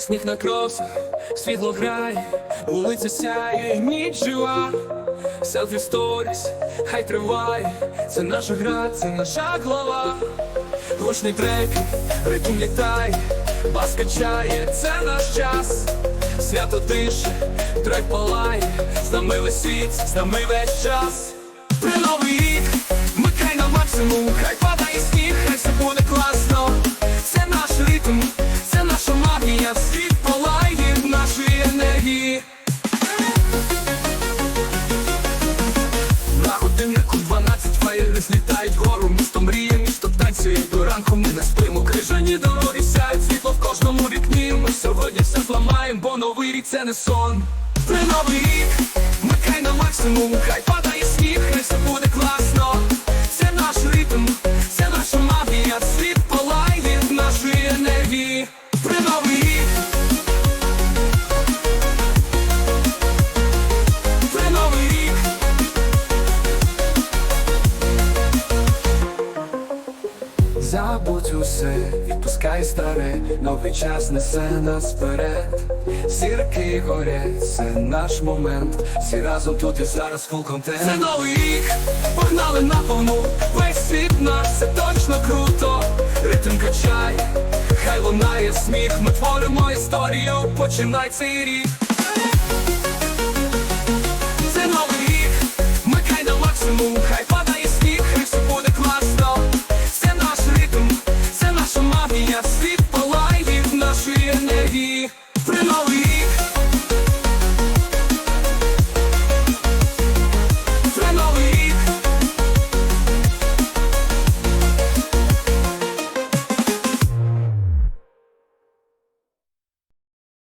Сніг на кросах, світло грає, вулиця сяє, ніч жива, селфі сторіс, хай триває, це наша гра, це наша глава, гучний трек, ритм літає, бас качає, це наш час, свято тише, трек палає, з нами світ, з нами весь час. При новий фаєри злітають вгору Місто мріє, місто танцює. До ранку Ми не спимо, крижані дороги сяють світло в кожному вікні. Ми сьогодні все зламаємо, бо новий рік це не сон. При новий рік, вмикай на максимум, хай Забудь усе, відпускай старе, новий час несе нас вперед. Зірки горять, це наш момент. Всі разом тут і зараз фул контент. Це новий рік, погнали на повну. Весь світ наш, це точно круто. Ритм качає, хай лунає сміх. Ми творимо історію, починай цей рік. and we